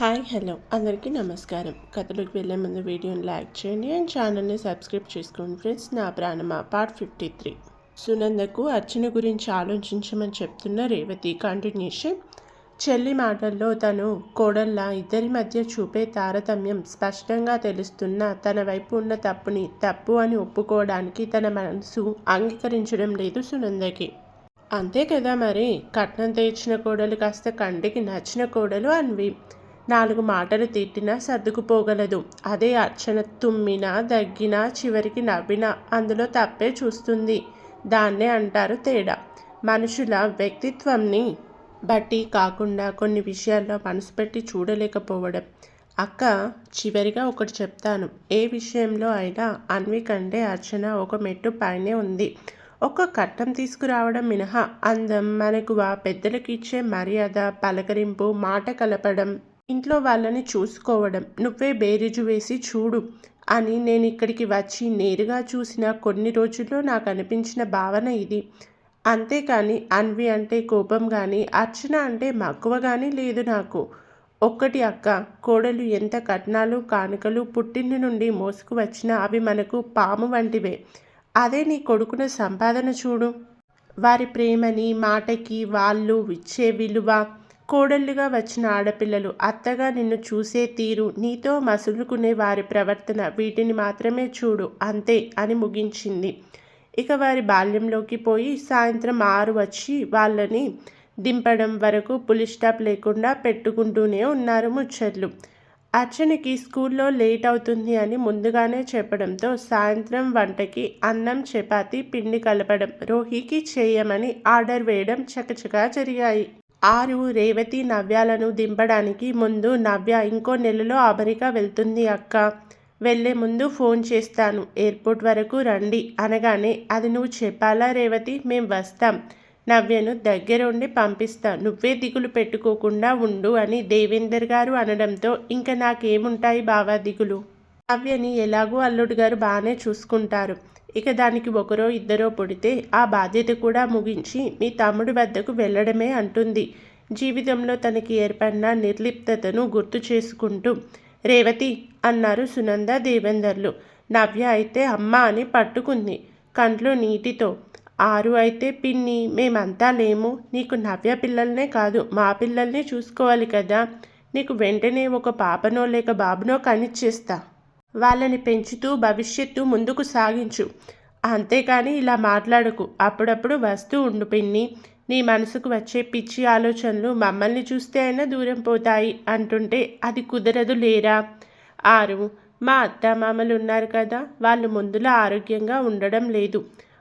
Hi hello. అందరికీ నమస్కారం. కథలోకి వెళ్ళే ముందు వీడియోని లైక్ చేయండి అండ్ ఛానల్ని సబ్స్క్రైబ్ చేసుకోండి ఫ్రెండ్స్. నా ప్రాణమా? Part fifty three. సునందకు అర్చన గురించి ఆలోచించమని చెప్తున్న రేవతి కంటిన్యూషన్. చెల్లి మాటల్లో తను కోడల్లా ఇద్దరి మధ్య చూపే తారతమ్యం స్పష్టంగా తెలుస్తున్న తన వైపు ఉన్న తప్పుని తప్పు అని ఒప్పుకోవడానికి తన మనసు అంగీకరించడం లేదు సునందకి. అంతే కదా మరి? కట్నం తెచ్చిన కోడలు కాస్త కంటికి నచ్చిన కోడలు అన్వి. నాలుగు మాటలు తిట్టినా సర్దుకుపోగలదు. అదే అర్చన తుమ్మినా దగ్గినా చివరికి నవ్వినా అందులో తప్పే చూస్తుంది. దాన్నే అంటారు తేడా. మనుషుల వ్యక్తిత్వంని బట్టి కాకుండా కొన్ని విషయాల్లో మనసు పెట్టి చూడలేకపోవడం. అక్క చివరిగా ఒకటి చెప్తాను. ఏ విషయంలో అయినా అన్వి కంటే అర్చన ఒక మెట్టు పైనే ఉంది. ఒక కట్టం తీసుకురావడం మినహా అందం మనకు పెద్దలకు ఇచ్చే మర్యాద పలకరింపు మాట కలపడం ఇంట్లో వాళ్ళని చూసుకోవడం. నువ్వే బేరీజు వేసి చూడు అని నేను ఇక్కడికి వచ్చి నేరుగా చూసిన కొన్ని రోజుల్లో నాకు అనిపించిన భావన ఇది. అంతేకాని అన్వి అంటే కోపం కానీ అర్చన అంటే మక్కువ కానీ లేదు నాకు. ఒక్కటి అక్క కోడలు ఎంత కట్నాలు కానుకలు పుట్టింటి నుండి మోసుకు వచ్చినా అవి మనకు పాము వంటివే. అదే నీ కొడుకున సంపాదన చూడు. వారి ప్రేమని మాటకి వాళ్ళు ఇచ్చే విలువ కోడళ్ళుగా వచ్చిన ఆడపిల్లలు అత్తగా నిన్ను చూసే తీరు నీతో మసులుకునే వారి ప్రవర్తన వీటిని మాత్రమే చూడు అంతే అని ముగించింది. ఇక వారి బాల్యంలోకి పోయి సాయంత్రం ఆరు వచ్చి వాళ్ళని దింపడం వరకు పులి స్టాప్ లేకుండా పెట్టుకుంటూనే ఉన్నారు ముచ్చట్లు. అర్చనకి స్కూల్లో లేట్ అవుతుంది అని ముందుగానే చెప్పడంతో సాయంత్రం వంటకి అన్నం చపాతి పిండి కలపడం రోహికి చేయమని ఆర్డర్ వేయడం చకచకా జరిగాయి. ఆరు రేవతి నవ్యాలను దింపడానికి ముందు నవ్య ఇంకో నెలలో అమెరికా వెళ్తుంది అక్క. వెళ్ళే ముందు ఫోన్ చేస్తాను. ఎయిర్పోర్ట్ వరకు రండి అనగానే అది నువ్వు చెప్పాలా రేవతి? మేము వస్తాం. నవ్యను దగ్గరుండి పంపిస్తా. నువ్వే దిగులు పెట్టుకోకుండా ఉండు అని దేవేందర్ గారు అనడంతో ఇంకా నాకేముంటాయి బావా దిగులు? నవ్యని ఎలాగో అల్లుడు గారు బాగానే చూసుకుంటారు. ఇక దానికి ఒకరో ఇద్దరో పుడితే ఆ బాధ్యత కూడా ముగించి మీ తమ్ముడి వద్దకు వెళ్ళడమే అంటుంది. జీవితంలో తనకి ఏర్పడిన నిర్లిప్తతను గుర్తు చేసుకుంటూ రేవతి అన్నారు సునంద దేవేందర్లు. నవ్య అయితే అమ్మ అని పట్టుకుంది. కంట్లో నీటితో. ఆరు అయితే పిన్ని. మేమంతా లేము. నీకు నవ్య పిల్లల్నే కాదు. మా పిల్లల్ని చూసుకోవాలి కదా. నీకు వెంటనే ఒక పాపనో లేక బాబునో కనిచ్చేస్తా. వాళ్ళని పెంచుతూ భవిష్యత్తు ముందుకు సాగించు. అంతేకాని ఇలా మాట్లాడకు. అప్పుడప్పుడు వస్తూ ఉండు పిన్ని. నీ మనసుకు వచ్చే పిచ్చి ఆలోచనలు మమ్మల్ని చూస్తే అయినా దూరం పోతాయి అంటుంటే అది కుదరదు లేరా? ఆరు. మా అత్తమామలు ఉన్నారు కదా. వాళ్ళు ముందులో ఆరోగ్యంగా ఉండడం లేదు.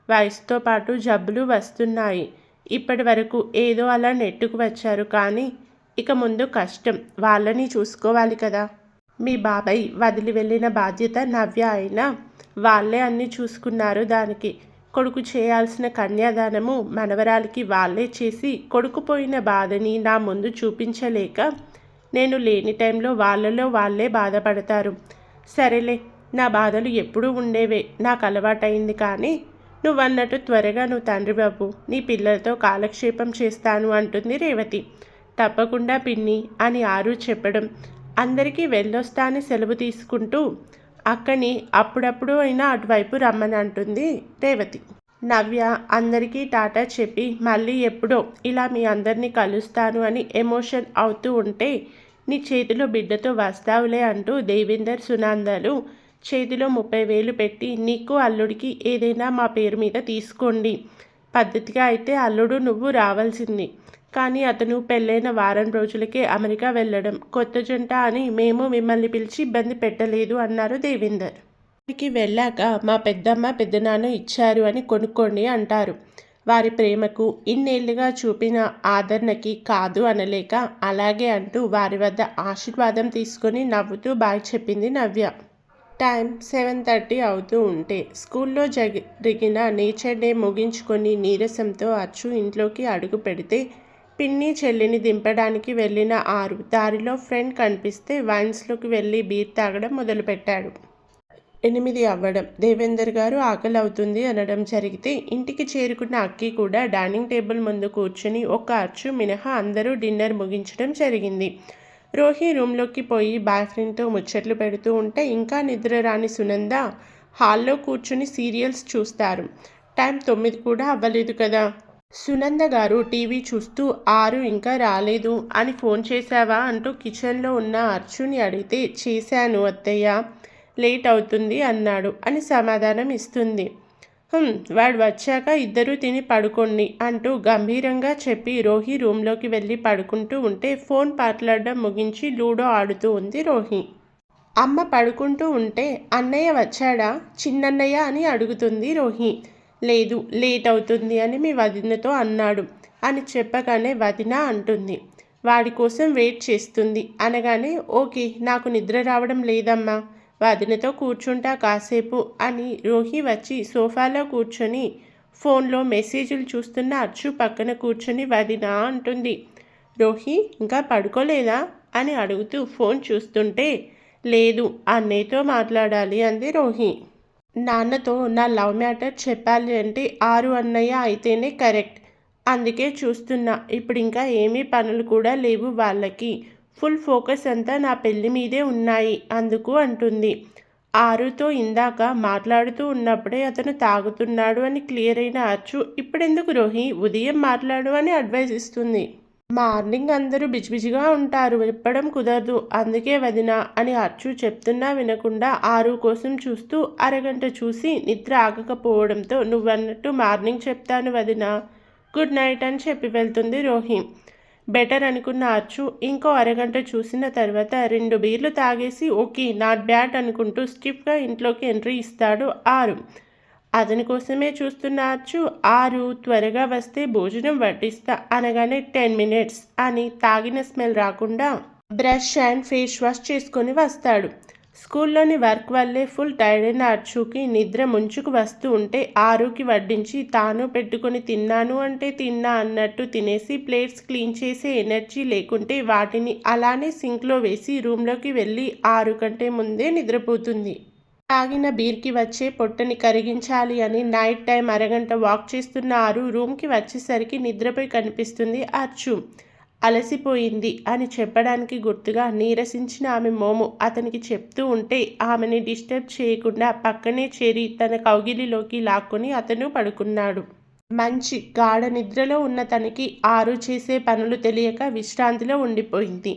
వయసుతో పాటు జబ్బులు వస్తున్నాయి. ఇప్పటి వరకు ఏదో అలా నెట్టుకు వచ్చారు కానీ ఇక ముందు కష్టం. వాళ్ళని చూసుకోవాలి కదా. మీ బాబాయ్ వదిలి వెళ్ళిన బాధ్యత నవ్య అయినా వాళ్ళే అన్నీ చూసుకున్నారు దానికి. కొడుకు చేయాల్సిన కన్యాదానము మనవరాలికి వాళ్ళే చేసి కొడుకు పోయిన బాధని నా ముందు చూపించలేక నేను లేని టైంలో వాళ్ళలో వాళ్ళే బాధపడతారు. సరేలే నా బాధలు ఎప్పుడూ ఉండేవే నాకు అలవాటైంది కానీ నువ్వన్నట్టు త్వరగా నువ్వు తండ్రి బాబు నీ పిల్లలతో కాలక్షేపం చేస్తాను అంటుంది రేవతి. తప్పకుండా పిన్ని అని ఆరు చెప్పడం అందరికీ వెళ్ళొస్తా అని సెలవు తీసుకుంటూ అక్కని అప్పుడప్పుడు అయినా అటువైపు రమ్మని అంటుంది రేవతి. నవ్య అందరికీ టాటా చెప్పి మళ్ళీ ఎప్పుడో ఇలా మీ అందరినీ కలుస్తాను అని ఎమోషన్ అవుతూ ఉంటే నీ చేతిలో బిడ్డతో వస్తావులే అంటూ దేవేందర్ సునందాలు చేతిలో ముప్పై వేలు పెట్టి నీకు అల్లుడికి ఏదైనా మా పేరు మీద తీసుకోండి. పద్ధతిగా అయితే అల్లుడు నువ్వు రావాల్సింది. కానీ అతను పెళ్ళైన వారం రోజులకే అమెరికా వెళ్ళడం కొత్త జంట అని మేము మిమ్మల్ని పిలిచి ఇబ్బంది పెట్టలేదు అన్నారు దేవిందర్. ఇక్కడికి వెళ్ళాక మా పెద్దమ్మ పెద్దనాన్న ఇచ్చారు అని కొనుక్కోండి అంటారు. వారి ప్రేమకు ఇన్నేళ్ళుగా చూపిన ఆదరణకి కాదు అనలేక అలాగే అంటూ వారి వద్ద ఆశీర్వాదం తీసుకొని నవ్వుతూ బాయ్ చెప్పింది నవ్య. టైం సెవెన్ థర్టీ అవుతూ ఉంటే స్కూల్లో జరిగిన నేచర్ డే ముగించుకొని నీరసంతో అచ్చు ఇంట్లోకి అడుగు పెడితే పిన్ని చెల్లిని దింపడానికి వెళ్ళిన ఆరు దారిలో ఫ్రెండ్ కనిపిస్తే వైన్స్లోకి వెళ్ళి బీర్ తాగడం మొదలుపెట్టాడు. ఎనిమిది అవ్వడం. దేవేందర్ గారు ఆకలి అవుతుంది అనడం జరిగితే ఇంటికి చేరుకున్న అక్కి కూడా డైనింగ్ టేబుల్ ముందు కూర్చుని ఒక అచ్చు మినహా అందరూ డిన్నర్ ముగించడం జరిగింది. రోహి రూమ్లోకి పోయి బాయ్ ఫ్రెండ్తో ముచ్చట్లు పెడుతూ ఉంటే ఇంకా నిద్ర రాని సునంద హాల్లో కూర్చుని సీరియల్స్ చూస్తారు. టైం తొమ్మిది కూడా అవ్వలేదు కదా. సునంద గారు టీవీ చూస్తూ ఆరు ఇంకా రాలేదు అని ఫోన్ చేశావా అంటూ కిచెన్లో ఉన్న అర్జున్ని అడిగితే చేశాను అత్తయ్య లేట్ అవుతుంది అన్నాడు అని సమాధానం ఇస్తుంది. వాడు వచ్చాక ఇద్దరూ తిని పడుకోండి అంటూ గంభీరంగా చెప్పి రోహి రూమ్లోకి వెళ్ళి పడుకుంటూ ఉంటే ఫోన్ పాటలాడడం ముగించి లూడో ఆడుతూ ఉంది రోహి. అమ్మ పడుకుంటూ ఉంటే అన్నయ్య వచ్చాడా? చిన్నన్నయ్య అని అడుగుతుంది రోహి. లేదు లేట్ అవుతుంది అని మీ వదినతో అన్నాడు. అని చెప్పగానే వదిన అంటుంది. వాడి కోసం వెయిట్ చేస్తుంది. అనగానే ఓకే నాకు నిద్ర రావడం లేదమ్మా. వదినతో కూర్చుంటా కాసేపు అని రోహి వచ్చి సోఫాలో కూర్చొని ఫోన్లో మెసేజ్లు చూస్తున్న అచ్చు పక్కన కూర్చొని వదిన అంటుంది. రోహి ఇంకా పడుకోలేదా? అని అడుగుతూ ఫోన్ చూస్తుంటే లేదు అన్నయ్యతో మాట్లాడాలి అంది రోహి. నాన్నతో నా లవ్ మ్యాటర్ చెప్పాలి అంటే ఆరు అన్నయ్య అయితేనే కరెక్ట్. అందుకే చూస్తున్నా. ఇప్పుడు ఇంకా ఏమీ పనులు కూడా లేవు వాళ్ళకి. ఫుల్ ఫోకస్ అంతా నా పెళ్ళి మీదే ఉన్నాయి అందుకు అంటుంది. ఆరుతో ఇందాక మాట్లాడుతూ ఉన్నప్పుడే అతను తాగుతున్నాడు అని క్లియర్ అయిన అచ్చు. ఇప్పుడెందుకు రోహి? ఉదయం మాట్లాడు అని అడ్వైస్ ఇస్తుంది. మార్నింగ్ అందరూ బిజిబిజిగా ఉంటారు విప్పడం కుదరదు. అందుకే వదిన అని అచ్చు చెప్తున్నా వినకుండా ఆరు కోసం చూస్తూ అరగంట చూసి నిద్ర ఆగకపోవడంతో నువ్వన్నట్టు మార్నింగ్ చెప్తాను వదిన. గుడ్ నైట్ అని చెప్పి వెళ్తుంది రోహి. బెటర్ అనుకున్న అచ్చు ఇంకో అరగంట చూసిన తర్వాత రెండు బీర్లు తాగేసి ఓకే నాట్ బ్యాడ్ అనుకుంటూ స్టిఫ్గా ఇంట్లోకి ఎంట్రీ ఇస్తాడు ఆరు. అతని కోసమే చూస్తున్న ఆరు త్వరగా వస్తే భోజనం వడ్డిస్తా అనగానే టెన్ మినిట్స్ అని తాగిన స్మెల్ రాకుండా బ్రష్ అండ్ ఫేస్ వాష్ చేసుకొని వస్తాడు. స్కూల్లోని వర్క్ వల్లే ఫుల్ టైర్డ్ అయిన అర్చుకి నిద్ర ముంచుకు వస్తూ ఉంటే ఆరుకి వడ్డించి తాను పెట్టుకొని తిన్నాను అంటే తిన్నా అన్నట్టు తినేసి ప్లేట్స్ క్లీన్ చేసే ఎనర్జీ లేకుంటే వాటిని అలానే సింక్లో వేసి రూమ్లోకి వెళ్ళి ఆరు కంటే ముందే నిద్రపోతుంది. తాగిన బీర్కి వచ్చే పొట్టని కరిగించాలి అని నైట్ టైం అరగంట వాక్ చేస్తున్న ఆరు రూమ్కి వచ్చేసరికి నిద్రపోయి కనిపిస్తుంది అచ్చు అలసిపోయింది అని చెప్పడానికి గుర్తుగా నీరసించిన ఆమె మోము అతనికి చెప్తూ ఉంటే ఆమెని డిస్టర్బ్ చేయకుండా పక్కనే చేరి తన కౌగిలిలోకి లాక్కొని అతను పడుకున్నాడు. మంచి గాఢ నిద్రలో ఉన్న తనకి ఆరు చేసే పనులు తెలియక విశ్రాంతిలో ఉండిపోయింది.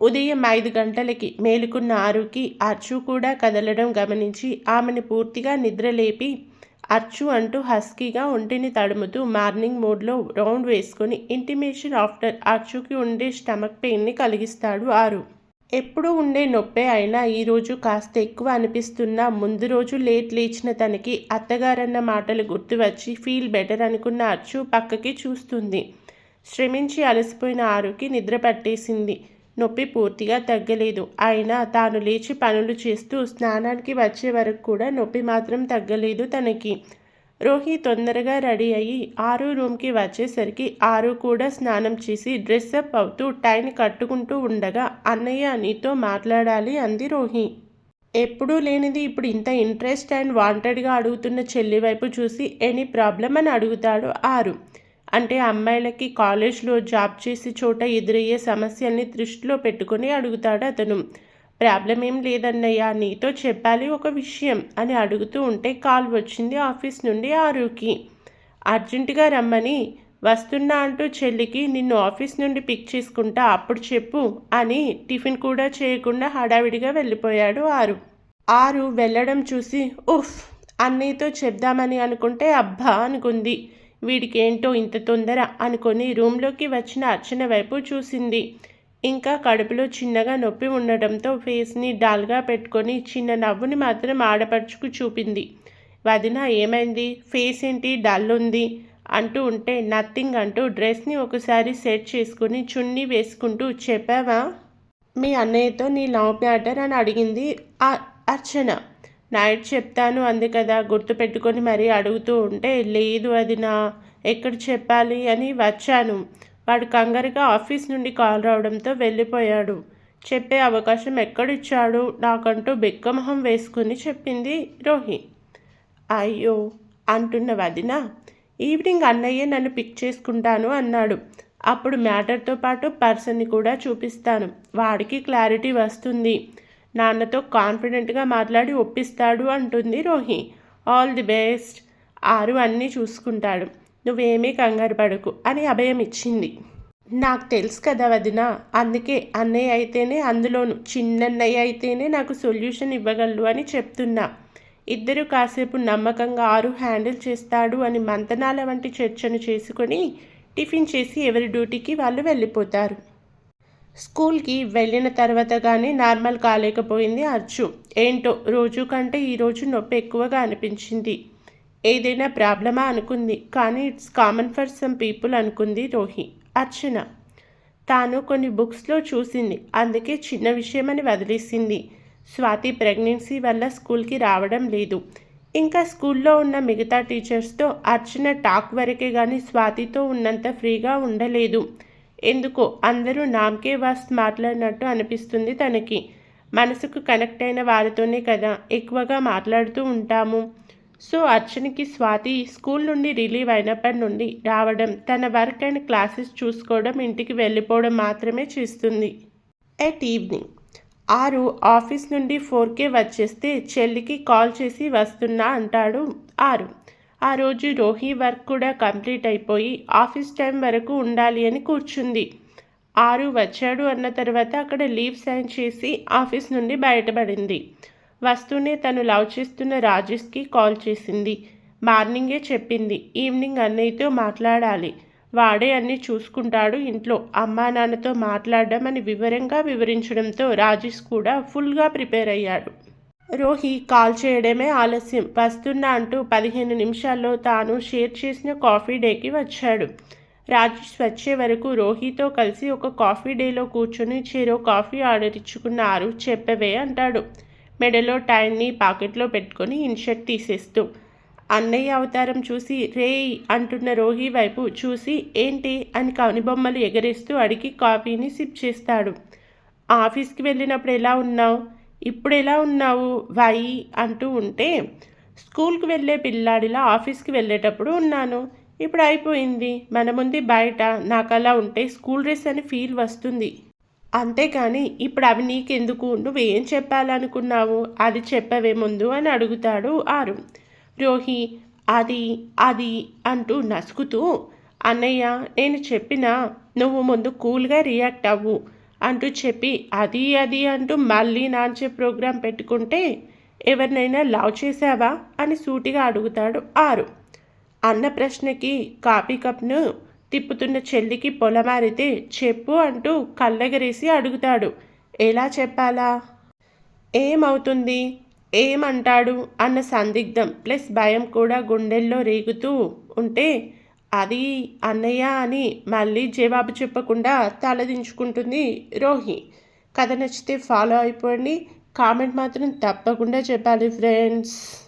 ఉదయం ఐదు గంటలకి మేలుకున్న ఆరుకి అర్చు కూడా కదలడం గమనించి ఆమెను పూర్తిగా నిద్రలేపి అర్చు అంటూ హస్కీగా ఒంటిని తడుముతూ మార్నింగ్ మోడ్లో రౌండ్ వేసుకుని ఇంటిమేషన్ ఆఫ్టర్ అర్చుకి ఉండే స్టమక్ పెయిన్ని కలిగిస్తాడు ఆరు. ఎప్పుడూ ఉండే నొప్పే అయినా ఈరోజు కాస్త ఎక్కువ అనిపిస్తున్నా ముందు రోజు లేట్ లేచిన తనకి అత్తగారన్న మాటలు గుర్తు వచ్చి ఫీల్ బెటర్ అనుకున్న అచ్చు పక్కకి చూస్తుంది. శ్రమించి అలసిపోయిన ఆరుకి నిద్ర పట్టేసింది. నొప్పి పూర్తిగా తగ్గలేదు. అయినా తాను లేచి పనులు చేస్తూ స్నానానికి వచ్చే వరకు కూడా నొప్పి మాత్రం తగ్గలేదు తనకి. రోహి తొందరగా రెడీ అయ్యి ఆరు రూమ్కి వచ్చేసరికి ఆరు కూడా స్నానం చేసి డ్రెస్అప్ అవుతూ టైని కట్టుకుంటూ ఉండగా అన్నయ్య నీతో మాట్లాడాలి అంది రోహి. ఎప్పుడూ లేనిది ఇప్పుడు ఇంత ఇంట్రెస్ట్ అండ్ వాంటెడ్గా అడుగుతున్న చెల్లి వైపు చూసి ఎనీ ప్రాబ్లం అని అడుగుతాడు ఆరు. అంటే అమ్మాయిలకి కాలేజ్లో జాబ్ చేసే చోట ఎదురయ్యే సమస్యల్ని దృష్టిలో పెట్టుకుని అడుగుతాడు అతను. ప్రాబ్లం ఏం లేదన్నయ్య నీతో చెప్పాలి ఒక విషయం అని అడుగుతూ ఉంటే కాల్ వచ్చింది ఆఫీస్ నుండి ఆరుకి. అర్జెంటుగా రమ్మని వస్తున్నా అంటూ చెల్లికి నిన్ను ఆఫీస్ నుండి పిక్ చేసుకుంటా అప్పుడు చెప్పు అని టిఫిన్ కూడా చేయకుండా హడావిడిగా వెళ్ళిపోయాడు ఆరు. ఆరు వెళ్ళడం చూసి ఉఫ్ అన్నయ్యతో చెప్దామని అనుకుంటే అబ్బా అనుకుంది. వీడికేంటో ఇంత తొందర అనుకొని రూమ్లోకి వచ్చిన అర్చన వైపు చూసింది. ఇంకా కడుపులో చిన్నగా నొప్పి ఉండడంతో ఫేస్ని డాల్గా పెట్టుకొని చిన్న నవ్వుని మాత్రం ఆడపడుచుకు చూపింది. వదిన ఏమైంది? ఫేస్ ఏంటి? డల్ ఉంది అంటూ ఉంటే నథింగ్ అంటూ డ్రెస్ని ఒకసారి సెట్ చేసుకుని చున్నీ వేసుకుంటూ చెప్పావా? మీ అన్నయ్యతో నీ లవ్ మ్యాటర్ అని అడిగింది అర్చన. నైట్ చెప్తాను అంది కదా. గుర్తుపెట్టుకొని మరీ అడుగుతూ ఉంటే లేదు అది నా ఎక్కడ చెప్పాలి అని వచ్చాను. వాడు కంగారుగా ఆఫీస్ నుండి కాల్ రావడంతో వెళ్ళిపోయాడు. చెప్పే అవకాశం ఎక్కడిచ్చాడు? నాకంటూ బిక్కమొహం వేసుకుని చెప్పింది రోహి. అయ్యో అంటున్న వదిన ఈవినింగ్ అన్నయ్య నన్ను పిక్ చేసుకుంటాను అన్నాడు. అప్పుడు మ్యాటర్తో పాటు పర్సన్ని కూడా చూపిస్తాను. వాడికి క్లారిటీ వస్తుంది. నాన్నతో కాన్ఫిడెంట్గా మాట్లాడి ఒప్పిస్తాడు అంటుంది రోహి. All the best. ఆరు అన్నీ చూసుకుంటాడు. నువ్వేమీ కంగారు పడకు అని అభయం ఇచ్చింది. నాకు తెలుసు కదా వదిన అందుకే అన్నయ్య అయితేనే అందులోను చిన్నన్నయ్య అయితేనే నాకు సొల్యూషన్ ఇవ్వగలడు అని చెప్తున్నా. ఇద్దరు కాసేపు నమ్మకంగా ఆరు హ్యాండిల్ చేస్తాడు అని మంతనాల వంటి చర్చను చేసుకొని టిఫిన్ చేసి ఎవరి డ్యూటీకి వాళ్ళు వెళ్ళిపోతారు. స్కూల్కి వెళ్ళిన తర్వాత కానీ నార్మల్ కాలేకపోయింది అర్జు. ఏంటో రోజు కంటే ఈరోజు నొప్పి ఎక్కువగా అనిపించింది. ఏదైనా ప్రాబ్లమా అనుకుంది. కానీ it's common for some people అనుకుంది రోహి. అర్చన. తాను కొన్ని బుక్స్లో చూసింది. అందుకే చిన్న విషయమని వదిలేసింది. స్వాతి ప్రెగ్నెన్సీ వల్ల స్కూల్కి రావడం లేదు. ఇంకా స్కూల్లో ఉన్న మిగతా టీచర్స్తో అర్చన టాక్ వరకే కానీ స్వాతితో ఉన్నంత ఫ్రీగా ఉండలేదు. ఎందుకో అందరూ నామకే వాస్ మాట్లాడినట్టు అనిపిస్తుంది తనకి. మనసుకు కనెక్ట్ అయిన వారితోనే కదా ఎక్కువగా మాట్లాడుతూ ఉంటాము. సో అర్చనకి స్వాతి స్కూల్ నుండి రిలీవ్ అయినప్పటి నుండి రావడం తన వర్క్ అండ్ క్లాసెస్ చూసుకోవడం ఇంటికి వెళ్ళిపోవడం మాత్రమే చేస్తుంది. ఎట్ ఈవినింగ్ ఆరు ఆఫీస్ నుండి ఫోర్కే వచ్చేస్తే చెల్లికి కాల్ చేసి వస్తున్నా అంటాడు ఆరు. ఆ రోజు రోహి వర్క్ కూడా కంప్లీట్ అయిపోయి ఆఫీస్ టైం వరకు ఉండాలి అని కూర్చుంది. ఆరు వచ్చాడు అన్న తర్వాత అక్కడ లీవ్ సైన్ చేసి ఆఫీస్ నుండి బయటపడింది. వస్తూనే తను లవ్ చేస్తున్న రాజేష్కి కాల్ చేసింది. మార్నింగే చెప్పింది. ఈవినింగ్ అన్నయ్యతో మాట్లాడాలి. వాడే అన్ని చూసుకుంటాడు ఇంట్లో. అమ్మా నాన్నతో మాట్లాడడం అని వివరంగా వివరించడంతో రాజేష్ కూడా ఫుల్గా ప్రిపేర్ అయ్యాడు. రోహి కాల్ చేయడమే ఆలస్యం. వస్తున్నా అంటూ పదిహేను నిమిషాల్లో తాను షేర్ చేసిన కాఫీ డేకి వచ్చాడు. రాజేష్ వచ్చే వరకు రోహితో కలిసి ఒక కాఫీ డేలో కూర్చొని చెరో కాఫీ ఆర్డర్ ఇచ్చుకున్నారు. చెప్పవే అంటాడు. మెడలో టైంని పాకెట్లో పెట్టుకొని ఇన్షర్ట్ తీసేస్తూ. అన్నయ్య అవతారం చూసి రేయ్ అంటున్న రోహి వైపు చూసి ఏంటి? అని కనుబొమ్మలు ఎగరేస్తూ అడిగి కాఫీని సిప్ చేస్తాడు. ఆఫీస్కి వెళ్ళినప్పుడు ఎలా ఉన్నావు? ఇప్పుడు ఎలా ఉన్నావు? వై అంటూ ఉంటే స్కూల్కి వెళ్ళే పిల్లాడిలా ఆఫీస్కి వెళ్ళేటప్పుడు ఉన్నాను. ఇప్పుడు అయిపోయింది. మన ముందు బయట. నాకు అలా ఉంటే స్కూల్ డ్రెస్ అని ఫీల్ వస్తుంది. అంతేకాని ఇప్పుడు అవి నీకెందుకు? నువ్వేం చెప్పాలనుకున్నావు? అది చెప్పవే ముందు అని అడుగుతాడు ఆరు. రోహి అది అది అంటూ నసుకుతూ అన్నయ్య నేను చెప్పినా నువ్వు ముందు కూల్గా రియాక్ట్ అవ్వు. అంటూ చెప్పి అది అది అంటూ మళ్ళీ నాంచే ప్రోగ్రాం పెట్టుకుంటే ఎవరినైనా లవ్ చేశావా అని సూటిగా అడుగుతాడు ఆరు. అన్న ప్రశ్నకి కాపీ కప్ను తిప్పుతున్న చెల్లికి పొలమారితే చెప్పు అంటూ కళ్ళెగరేసి అడుగుతాడు. ఎలా చెప్పాలా? ఏమవుతుంది? ఏమంటాడు? అన్న సందిగ్ధం ప్లస్ భయం కూడా గుండెల్లో రేగుతూ ఉంటే అది అన్నయ్య అని మళ్ళీ జవాబు చెప్పకుండా తలదించుకుంటుంది రోహి. కథ నచ్చితే ఫాలో అయిపోండి. కామెంట్ మాత్రం తప్పకుండా చెప్పాలి ఫ్రెండ్స్.